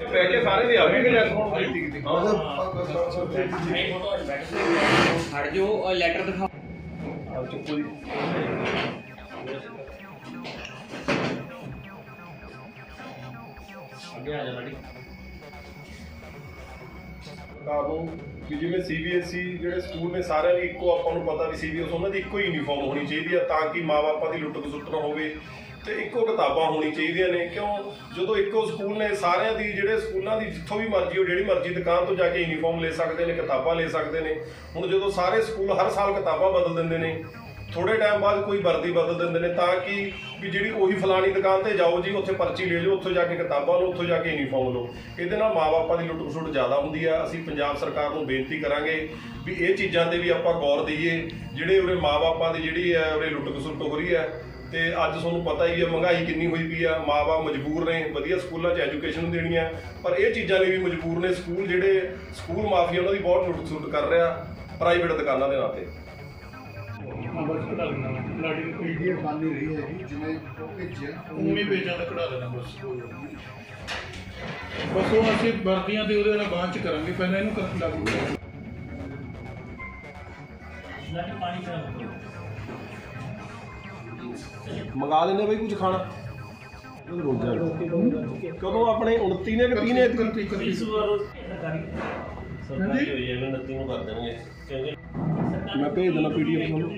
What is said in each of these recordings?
ਪੈ ਕੇ ਸਾਰੇ ਦੇ ਆਵੇਂਗੇ ਜਾਂ ਕੌਣ ਬੇਨਤੀ ਕੀਤੀ ਹਟ ਜੋ ਲੈਟਰ ਦਿਖਾ ਅੱਗੇ ਆ ਜਾ ਲਾਡੀ ਕਾਬੂ ਵੀ ਜਿਵੇਂ ਸੀਬੀਐਸਈ ਜਿਹੜੇ ਸਕੂਲ ਨੇ ਸਾਰਿਆਂ ਦੀ ਇੱਕੋ ਆਪਾਂ ਨੂੰ ਪਤਾ ਵੀ ਸੀਬੀਐਸ ਉਹਨਾਂ ਦੀ ਇੱਕੋ ਹੀ ਯੂਨੀਫਾਰਮ ਹੋਣੀ ਚਾਹੀਦੀ ਆ ਤਾਂ ਕਿ ਮਾਪਿਆਂ ਦੀ ਲੁੱਟ ਖਸੁੱਟ ਨਾ ਹੋਵੇ। ਤੇ ਇੱਕੋ ਕਿਤਾਬਾਂ ਹੋਣੀ ਚਾਹੀਦੀਆਂ ਨੇ। ਕਿਉਂ? ਜਦੋਂ ਇੱਕੋ ਸਕੂਲ ਨੇ, ਸਾਰਿਆਂ ਦੀ ਜਿਹੜੇ ਸਕੂਲਾਂ ਦੀ ਜਿੱਥੋਂ ਵੀ ਮਰਜ਼ੀ, ਉਹ ਜਿਹੜੀ ਮਰਜ਼ੀ ਦੁਕਾਨ ਤੋਂ ਜਾ ਕੇ ਯੂਨੀਫਾਰਮ ਲੈ ਸਕਦੇ ਨੇ, ਕਿਤਾਬਾਂ ਲੈ ਸਕਦੇ ਨੇ। ਹੁਣ ਜਦੋਂ ਸਾਰੇ ਸਕੂਲ ਹਰ ਸਾਲ ਕਿਤਾਬਾਂ ਬਦਲ ਦਿੰਦੇ ਨੇ ਥੋੜੇ ਟਾਈਮ ਬਾਅਦ ਕੋਈ ਵਰਦੀ ਬਦਲ ਦਿੰਦੇ ਨੇ, ਤਾਂ ਕਿ ਵੀ ਜਿਹੜੀ ਉਹੀ ਫਲਾਣੀ ਦੁਕਾਨ ਤੇ ਜਾਓ ਜੀ, ਉੱਥੇ ਪਰਚੀ ਲੈ ਜਾਓ ਉੱਥੋਂ ਜਾ ਕੇ ਕਿਤਾਬਾਂ ਲਓ, ਉੱਥੋਂ ਜਾ ਕੇ ਯੂਨੀਫਾਰਮ ਲਓ। ਇਹਦੇ ਨਾਲ ਮਾਪਿਆਂ ਦੀ ਲੁੱਟ ਖਸੁੱਟ ਜ਼ਿਆਦਾ ਹੁੰਦੀ ਆ। ਅਸੀਂ ਪੰਜਾਬ ਸਰਕਾਰ ਨੂੰ ਬੇਨਤੀ ਕਰਾਂਗੇ ਵੀ ਇਹ ਚੀਜ਼ਾਂ ਤੇ ਵੀ ਆਪਾਂ ਗੌਰ ਦਈਏ, ਜਿਹੜੇ ਉਰੇ ਮਾਪਿਆਂ ਦੀ ਜਿਹੜੀ ਹੈ ਉਰੇ ਲੁੱਟ ਖਸੁੱਟ ਹੋ ਰਹੀ ਹੈ ਤੇ ਅੱਜ ਤੁਹਾਨੂੰ ਪਤਾ ਹੀ ਹੈ ਮਹਿੰਗਾਈ ਕਿੰਨੀ ਹੋਈ ਪਈ ਆ ਮਾਪੇ ਮਜਬੂਰ ਨੇ ਵਧੀਆ ਸਕੂਲਾਂ 'ਚ ਐਜੂਕੇਸ਼ਨ ਦੇਣੀ ਆ ਪਰ ਇਹ ਚੀਜ਼ਾਂ ਲਈ ਵੀ ਮਜਬੂਰ ਨੇ ਸਕੂਲ ਜਿਹੜੇ ਸਕੂਲ ਮਾਫੀਆ ਉਹਨਾਂ ਦੀ ਬਹੁਤ ਲੁੱਟ ਖਸੁੱਟ ਕਰ ਰਿਹਾ ਪ੍ਰਾਈਵੇਟ ਦੁਕਾਨਾਂ ਦੇ ਨਾਂ ਤੇ ਪੀਡੀਐਫ ਬਣ ਨਹੀਂ ਰਹੀ ਹੈਗੀ ਜਿਵੇਂ ਉਹ ਭੇਜਿਆ ਉਵੇਂ ਪੇਜਾਂ ਦਾ ਕਢਾ ਦੇਣਾ ਬਸ। ਬਸ ਉਹ ਅਸੀਂ ਵਰਦੀਆਂ ਦੇ ਉਹਦੇ ਨਾਲ ਬਾਅਦ ਚ ਕਰਾਂਗੇ ਪਹਿਲਾਂ ਇਹਨੂੰ ਕਰ ਲਾਗੂ ਕਰਾਂਗੇ। ਮੰਗਾ ਲੈਂਦੇ ਬਈ ਕੁਝ ਖਾਣਾ। ਰੋਜ਼ਾਂ ਕਦੋਂ ਆਪਣੇ 29 ਨੇ ਕਿ 30 ਨੇ? ਗਲਤੀ ਕਰੀ ਇਸ ਵਾਰ ਸਰਕਾਰੀ ਹੋਈ ਹੈ ਮੈਂ 29 ਨੂੰ ਕਰ ਦੇਣਗੇ ਕਿਉਂਕਿ ਮੈਂ ਭੇਜ ਦੇਣਾ ਪੀਡੀਐਫ ਤੁਹਾਨੂੰ।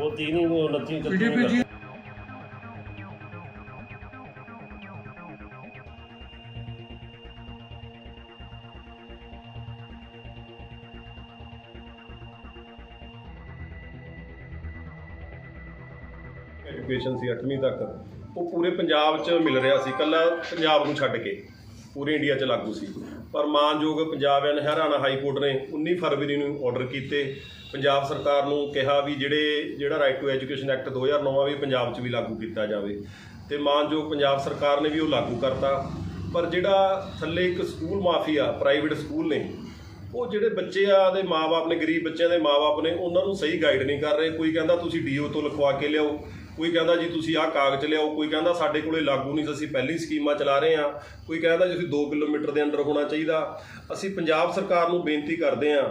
ਉਹ 30 ਨੂੰ 29 ਨੂੰ ਪੀਡੀਪੀ ਜੀ ਐਜੂਕੇਸ਼ਨ ਸੀ 8ਵੀਂ ਤੱਕ, ਉਹ ਪੂਰੇ ਪੰਜਾਬ 'ਚ ਮਿਲ ਰਿਹਾ ਸੀ, ਕੱਲਾ ਪੰਜਾਬ ਨੂੰ ਛੱਡ ਕੇ, ਪੂਰੇ ਇੰਡੀਆ 'ਚ ਲਾਗੂ ਸੀ। ਪਰ ਮਾਨਯੋਗ Punjab and Haryana high court ਨੇ 19 ਫਰਵਰੀ ਨੂੰ ਆਰਡਰ ਕੀਤੇ। ਪੰਜਾਬ ਸਰਕਾਰ ਨੂੰ ਕਿਹਾ ਵੀ ਜਿਹੜੇ, ਜਿਹੜਾ ਰਾਈਟ ਟੂ ਐਜੂਕੇਸ਼ਨ ਐਕਟ 2009 ਆ ਵੀ ਪੰਜਾਬ 'ਚ ਵੀ ਲਾਗੂ ਕੀਤਾ ਜਾਵੇ। ਤੇ ਮਾਨਯੋਗ ਪੰਜਾਬ ਸਰਕਾਰ ਨੇ ਵੀ ਉਹ ਲਾਗੂ ਕਰਤਾ। ਪਰ ਜਿਹੜਾ ਥੱਲੇ ਇੱਕ ਸਕੂਲ ਮਾਫੀਆ ਪ੍ਰਾਈਵੇਟ ਸਕੂਲ ਨੇ, ਉਹ ਜਿਹੜੇ ਬੱਚੇ ਆ ਦੇ ਮਾਪੇ ਨੇ, ਗਰੀਬ ਬੱਚਿਆਂ ਦੇ ਮਾਪੇ ਨੇ, ਉਹਨਾਂ ਨੂੰ ਸਹੀ ਗਾਈਡ ਨਹੀਂ ਕਰ ਰਹੇ। ਕੋਈ ਕਹਿੰਦਾ ਤੁਸੀਂ ਡੀਓ ਤੋਂ ਲਿਖਵਾ ਕੇ ਲਿਆਓ। ਕੋਈ ਕਹਿੰਦਾ ਜੀ ਤੁਸੀਂ ਆਹ ਕਾਗਜ਼ ਲਿਆਓ, ਕੋਈ ਕਹਿੰਦਾ ਸਾਡੇ ਕੋਲੇ ਲਾਗੂ ਨਹੀਂ, ਅਸੀਂ ਪਹਿਲੀ ਸਕੀਮਾਂ ਚਲਾ ਰਹੇ ਹਾਂ। ਕੋਈ ਕਹਿੰਦਾ ਜੀ ਤੁਸੀਂ 2 ਕਿਲੋਮੀਟਰ ਦੇ ਅੰਦਰ ਹੋਣਾ ਚਾਹੀਦਾ। ਅਸੀਂ ਪੰਜਾਬ ਸਰਕਾਰ ਨੂੰ ਬੇਨਤੀ ਕਰਦੇ ਹਾਂ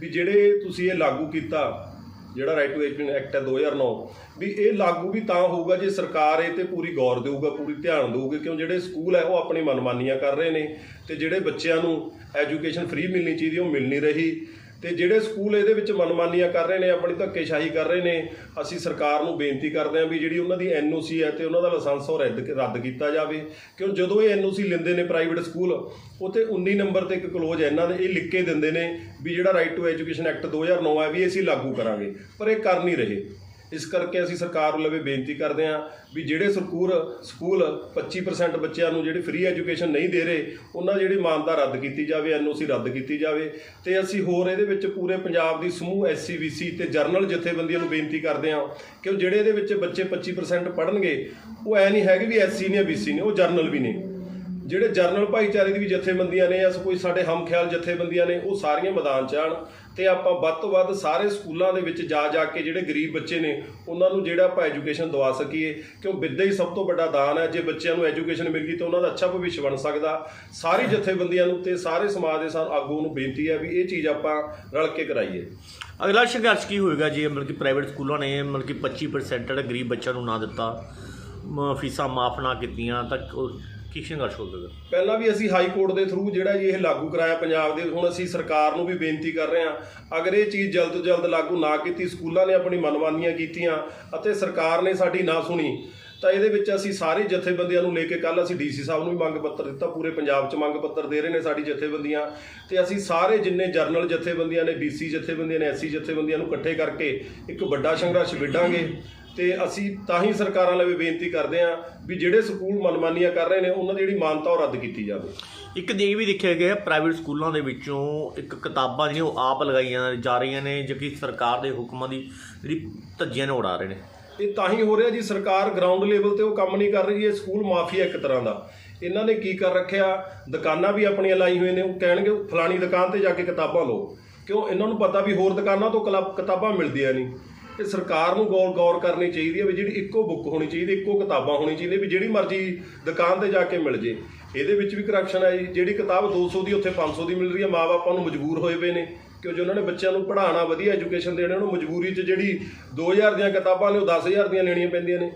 ਵੀ ਜਿਹੜੇ ਤੁਸੀਂ ਇਹ ਲਾਗੂ ਕੀਤਾ, ਜਿਹੜਾ ਰਾਈਟ ਟੂ ਐਜੂਕੇਸ਼ਨ ਐਕਟ ਹੈ 2009 ਵੀ ਇਹ ਲਾਗੂ ਵੀ ਤਾਂ ਹੋਊਗਾ ਜੇ ਸਰਕਾਰ ਇਹ ਤੇ ਪੂਰੀ ਗੌਰ ਦੇਊਗਾ, ਪੂਰੀ ਧਿਆਨ ਦੇਊਗੀ, ਕਿਉਂ ਜਿਹੜੇ ਸਕੂਲ ਹੈ ਉਹ ਆਪਣੀ ਮਨਮਾਨੀਆਂ ਕਰ ਰਹੇ ਨੇ ਤੇ ਜਿਹੜੇ ਬੱਚਿਆਂ ਨੂੰ ਐਜੂਕੇਸ਼ਨ ਫ੍ਰੀ ਮਿਲਣੀ ਚਾਹੀਦੀ ਉਹ ਮਿਲ ਨਹੀਂ ਰਹੀ। ਤੇ ਜਿਹੜੇ ਸਕੂਲ ਇਹਦੇ ਵਿੱਚ ਮਨਮਾਨੀਆਂ ਕਰ ਰਹੇ ਨੇ, ਆਪਣੀ ਧੱਕੇਸ਼ਾਹੀ ਕਰ ਰਹੇ ਨੇ, ਅਸੀਂ ਸਰਕਾਰ ਨੂੰ ਬੇਨਤੀ ਕਰਦੇ ਹਾਂ ਵੀ ਜਿਹੜੀ ਉਹਨਾਂ ਦੀ ਐਨਓਸੀ ਹੈ ਤੇ ਉਹਨਾਂ ਦਾ ਲਾਇਸੈਂਸ ਉਹ ਰੱਦ ਰੱਦ ਕੀਤਾ ਜਾਵੇ। ਕਿਉਂ ਜਦੋਂ ਇਹ ਐਨਓਸੀ ਲੈਂਦੇ ਨੇ ਪ੍ਰਾਈਵੇਟ ਸਕੂਲ ਉਤੇ 19 ਨੰਬਰ ਤੇ ਇੱਕ ਕਲੋਜ਼ ਇਹਨਾਂ ਦੇ, ਇਹ ਲਿਖ ਕੇ ਦਿੰਦੇ ਨੇ ਵੀ ਜਿਹੜਾ ਰਾਈਟ ਟੂ ਐਜੂਕੇਸ਼ਨ ਐਕਟ 2009 ਹੈ ਵੀ ਇਹ ਅਸੀਂ ਲਾਗੂ ਕਰਾਂਗੇ, ਪਰ ਇਹ ਕਰ ਨਹੀਂ ਰਹੇ। ਇਸ ਕਰਕੇ ਅਸੀਂ ਸਰਕਾਰ ਨੂੰ ਲਵੇ ਬੇਨਤੀ ਕਰਦੇ ਹਾਂ ਵੀ ਜਿਹੜੇ ਸਕੂਲ ਸਕੂਲ 25% ਬੱਚਿਆਂ ਨੂੰ ਜਿਹੜੀ ਫ੍ਰੀ ਐਜੂਕੇਸ਼ਨ ਨਹੀਂ ਦੇ ਰਹੇ, ਉਹਨਾਂ ਦੀ ਜਿਹੜੀ ਮਾਨਤਾ ਰੱਦ ਕੀਤੀ ਜਾਵੇ, ਐਨਓਸੀ ਰੱਦ ਕੀਤੀ ਜਾਵੇ। ਤੇ ਅਸੀਂ ਹੋਰ ਇਹਦੇ ਵਿੱਚ ਪੂਰੇ ਪੰਜਾਬ ਦੀ ਸਮੂਹ ਐਸਸੀਬੀਸੀ ਤੇ ਜਰਨਲ ਜਥੇਬੰਦੀਆਂ ਨੂੰ ਬੇਨਤੀ ਕਰਦੇ ਹਾਂ ਕਿ ਉਹ ਜਿਹੜੇ ਇਹਦੇ ਵਿੱਚ ਬੱਚੇ 25% ਪੜ੍ਹਨਗੇ, ਉਹ ਐ ਨਹੀਂ ਹੈਗੇ ਵੀ ਐਸਸੀ ਨੇ ਬੀਸੀ ਨੇ, ਉਹ ਜਰਨਲ ਵੀ ਨੇ। ਜਿਹੜੇ ਜਰਨਲ ਭਾਈਚਾਰੇ ਦੀ ਵੀ ਜਥੇਬੰਦੀਆਂ ਨੇ ਜਾਂ ਕੋਈ ਸਾਡੇ ਹਮਖਿਆਲ ਜਥੇਬੰਦੀਆਂ ਨੇ, ਉਹ ਸਾਰੀਆਂ ਮੈਦਾਨ 'ਚ ਆਣ ਤੇ ਆਪਾਂ ਵੱਧ ਤੋਂ ਵੱਧ ਸਾਰੇ ਸਕੂਲਾਂ ਦੇ ਵਿੱਚ ਜਾ ਜਾ ਕੇ ਜਿਹੜੇ ਗਰੀਬ ਬੱਚੇ ਨੇ, ਉਹਨਾਂ ਨੂੰ ਜਿਹੜਾ ਆਪਾਂ ਐਜੂਕੇਸ਼ਨ ਦਵਾ ਸਕੀਏ। ਕਿਉਂ ਵਿੱਦਿਆ ਹੀ ਸਭ ਤੋਂ ਵੱਡਾ ਦਾਨ ਹੈ, ਜੇ ਬੱਚਿਆਂ ਨੂੰ ਐਜੂਕੇਸ਼ਨ ਮਿਲ ਗਈ ਤਾਂ ਉਹਨਾਂ ਦਾ ਅੱਛਾ ਭਵਿੱਖ ਬਣ ਸਕਦਾ। ਸਾਰੀ ਜਥੇਬੰਦੀਆਂ ਨੂੰ ਤੇ ਸਾਰੇ ਸਮਾਜ ਦੇ ਸਾਨ ਆਗੂ ਨੂੰ ਬੇਨਤੀ ਹੈ ਵੀ ਇਹ ਚੀਜ਼ ਆਪਾਂ ਰਲ ਕੇ ਕਰਾਈਏ। ਅਗਲਾ ਸੰਘਰਸ਼ ਕੀ ਹੋਏਗਾ ਜੇ? ਮਤਲਬ ਕਿ ਪ੍ਰਾਈਵੇਟ ਸਕੂਲਾਂ ਨੇ ਮਤਲਬ ਕਿ 25% ਜਿਹੜਾ ਗਰੀਬ ਬੱਚਿਆਂ ਨੂੰ ਨਾ ਦਿੱਤਾ ਫੀਸਾਂ ਮਾਫ ਨਾ ਕੀਤੀਆਂ ਤਾਂ ਕੀ ਸੰਘਰਸ਼ ਹੋਵੇਗਾ ਪਹਿਲਾਂ ਵੀ ਅਸੀਂ ਹਾਈ ਕੋਰਟ ਦੇ ਥਰੂ ਜਿਹੜਾ ਜੀ ਇਹ ਲਾਗੂ ਕਰਾਇਆ ਪੰਜਾਬ ਦੇ, ਹੁਣ ਅਸੀਂ ਸਰਕਾਰ ਨੂੰ ਵੀ ਬੇਨਤੀ ਕਰ ਰਹੇ ਹਾਂ, ਅਗਰ ਇਹ ਚੀਜ਼ ਜਲਦ ਤੋਂ ਜਲਦ ਲਾਗੂ ਨਾ ਕੀਤੀ, ਸਕੂਲਾਂ ਨੇ ਆਪਣੀ ਮਨਮਾਨੀਆਂ ਕੀਤੀਆਂ ਅਤੇ ਸਰਕਾਰ ਨੇ ਸਾਡੀ ਨਾ ਸੁਣੀ, ਤਾਂ ਇਹਦੇ ਵਿੱਚ ਅਸੀਂ ਸਾਰੇ ਜਥੇਬੰਦੀਆਂ ਨੂੰ ਲੈ ਕੇ ਕੱਲ ਅਸੀਂ ਡੀਸੀ ਸਾਹਿਬ ਨੂੰ ਵੀ ਮੰਗ ਪੱਤਰ ਦਿੱਤਾ, ਪੂਰੇ ਪੰਜਾਬ 'ਚ ਮੰਗ ਪੱਤਰ ਦੇ ਰਹੇ ਨੇ ਸਾਡੀ ਜਥੇਬੰਦੀਆਂ, ਤੇ ਅਸੀਂ ਸਾਰੇ ਜਿੰਨੇ ਜਰਨਲ ਜਥੇਬੰਦੀਆਂ ਨੇ ਬੀਸੀ ਜਥੇਬੰਦੀਆਂ ਨੇ ਐਸਸੀ ਜਥੇਬੰਦੀਆਂ ਨੂੰ ਇਕੱਠੇ ਕਰਕੇ ਇੱਕ ਵੱਡਾ ਸੰਘਰਸ਼ ਵਿੱਢਾਂਗੇ। ਤੇ ਅਸੀਂ ਤਾਂ ਹੀ ਸਰਕਾਰਾਂ ਲਈ ਬੇਨਤੀ ਕਰਦੇ ਹਾਂ ਵੀ ਜਿਹੜੇ ਸਕੂਲ ਮਨਮਾਨੀਆਂ ਕਰ ਰਹੇ ਨੇ ਉਹਨਾਂ ਦੀ ਜਿਹੜੀ ਮਾਨਤਾ ਉਹ ਰੱਦ ਕੀਤੀ ਜਾਵੇ। ਇੱਕ ਦੇ ਇਹ ਵੀ ਦੇਖਿਆ ਗਿਆ ਪ੍ਰਾਈਵੇਟ ਸਕੂਲਾਂ ਦੇ ਵਿੱਚੋਂ ਇੱਕ ਕਿਤਾਬਾਂ ਜਿਹੜੀਆਂ ਉਹ ਆਪ ਲਗਾਈਆਂ ਜਾ ਰਹੀਆਂ ਨੇ ਜੋ ਕਿ ਸਰਕਾਰ ਦੇ ਹੁਕਮਾਂ ਦੀ ਜਿਹੜੀ ਧੱਜੀਆਂ ਨੇ ਉਡਾ ਰਹੇ ਨੇ। ਇਹ ਤਾਂ ਹੀ ਹੋ ਰਿਹਾ ਜੀ ਸਰਕਾਰ ਗਰਾਊਂਡ ਲੈਵਲ ਤੇ ਉਹ ਕੰਮ ਨਹੀਂ ਕਰ ਰਹੀ ਇਹ ਸਕੂਲ ਮਾਫੀਆ ਇੱਕ ਤਰ੍ਹਾਂ ਦਾ। ਇਹਨਾਂ ਨੇ ਕੀ ਕਰ ਰੱਖਿਆ? ਦੁਕਾਨਾਂ ਵੀ ਆਪਣੀਆਂ ਲਾਈ ਹੋਏ ਨੇ ਉਹ ਕਹਿਣਗੇ ਫਲਾਣੀ ਦੁਕਾਨ ਤੇ ਜਾ ਕੇ ਕਿਤਾਬਾਂ ਲਓ। ਕਿਉਂ? ਇਹਨਾਂ ਨੂੰ ਪਤਾ ਵੀ ਹੋਰ ਦੁਕਾਨਾਂ ਤੋਂ ਕਿਤਾਬਾਂ ਮਿਲਦੀਆਂ ਨਹੀਂ। ਤੇ ਸਰਕਾਰ ਨੂੰ ਗੌਰ ਗੌਰ ਕਰਨੀ ਚਾਹੀਦੀ ਹੈ ਵੀ ਜਿਹੜੀ ਇੱਕੋ ਬੁੱਕ ਹੋਣੀ ਚਾਹੀਦੀ, ਇੱਕੋ ਕਿਤਾਬਾਂ ਹੋਣੀ ਚਾਹੀਦੀ ਵੀ ਜਿਹੜੀ ਮਰਜ਼ੀ ਦੁਕਾਨ ਤੇ ਜਾ ਕੇ ਮਿਲ ਜੇ। ਇਹਦੇ ਵਿੱਚ ਵੀ ਕਰਪਸ਼ਨ ਹੈ ਜੀ ਜਿਹੜੀ ਕਿਤਾਬ 200 ਦੀ, ਉੱਥੇ 500 ਦੀ ਮਿਲ ਰਹੀ ਹੈ। ਮਾਪਿਆਂ ਨੂੰ ਮਜਬੂਰ ਹੋਏ ਪਏ ਨੇ ਕਿਉਂ ਜੋ ਉਹਨਾਂ ਨੇ ਬੱਚਿਆਂ ਨੂੰ ਪੜ੍ਹਾਉਣਾ, ਵਧੀਆ ਐਜੂਕੇਸ਼ਨ ਦੇਣੀ, ਉਹਨੂੰ ਮਜਬੂਰੀ 'ਚ ਜਿਹੜੀ 2000 ਦੀਆਂ ਕਿਤਾਬਾਂ ਨੇ, ਉਹ 10000 ਦੀਆਂ ਲੈਣੀਆਂ ਪੈਂਦੀਆਂ ਨੇ।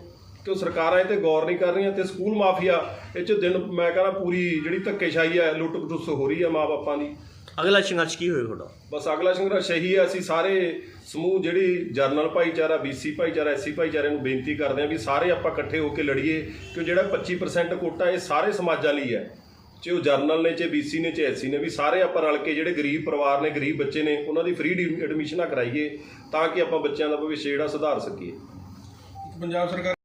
ਕਿ ਉਹ ਸਰਕਾਰਾਂ ਇਹ ਤੇ ਗੌਰ ਨਹੀਂ ਕਰ ਰਹੀਆਂ ਤੇ ਸਕੂਲ ਮਾਫੀਆ, ਇਹ 'ਚ ਦਿਨ ਮੈਂ ਕਹਿੰਦਾ ਪੂਰੀ ਜਿਹੜੀ ਧੱਕੇਸ਼ਾਹੀ ਹੈ ਲੁੱਟ ਖਸੁੱਟ ਹੋ ਰਹੀ ਹੈ ਮਾਪਿਆਂ ਦੀ। ਅਗਲਾ ਸੰਘਰਸ਼ ਕੀ ਹੋਏਗਾ ਤੁਹਾਡਾ? ਬਸ ਅਗਲਾ ਸੰਘਰਸ਼ ਇਹੀ ਹੈ ਅਸੀਂ ਸਾਰੇ ਸਮੂਹ ਜਿਹੜੀ ਜਰਨਲ ਭਾਈਚਾਰਾ ਬੀਸੀ ਭਾਈਚਾਰਾ ਐਸਸੀ ਭਾਈਚਾਰੇ ਨੂੰ ਬੇਨਤੀ ਕਰਦੇ ਹਾਂ ਵੀ ਸਾਰੇ ਆਪਾਂ ਇਕੱਠੇ ਹੋ ਕੇ ਲੜੀਏ ਕਿ ਜਿਹੜਾ 25% ਕੋਟਾ ਇਹ ਸਾਰੇ ਸਮਾਜਾਂ ਲਈ ਹੈ। ਚਾਹੇ ਉਹ ਜਰਨਲ ਨੇ ਚਾਹੇ ਬੀਸੀ ਨੇ ਚਾਹੇ ਐਸਸੀ ਨੇ ਵੀ ਸਾਰੇ ਆਪਾਂ ਰਲ ਕੇ ਜਿਹੜੇ ਗਰੀਬ ਪਰਿਵਾਰ ਨੇ ਗਰੀਬ ਬੱਚੇ ਨੇ ਉਹਨਾਂ ਦੀ ਫ੍ਰੀ ਐਡਮਿਸ਼ਨਾਂ ਕਰਾਈਏ ਤਾਂ ਕਿ ਆਪਾਂ ਬੱਚਿਆਂ ਦਾ ਭਵਿੱਖ ਜਿਹੜਾ ਸੁਧਾਰ ਸਕੀਏ। ਪੰਜਾਬ ਸਰਕਾਰ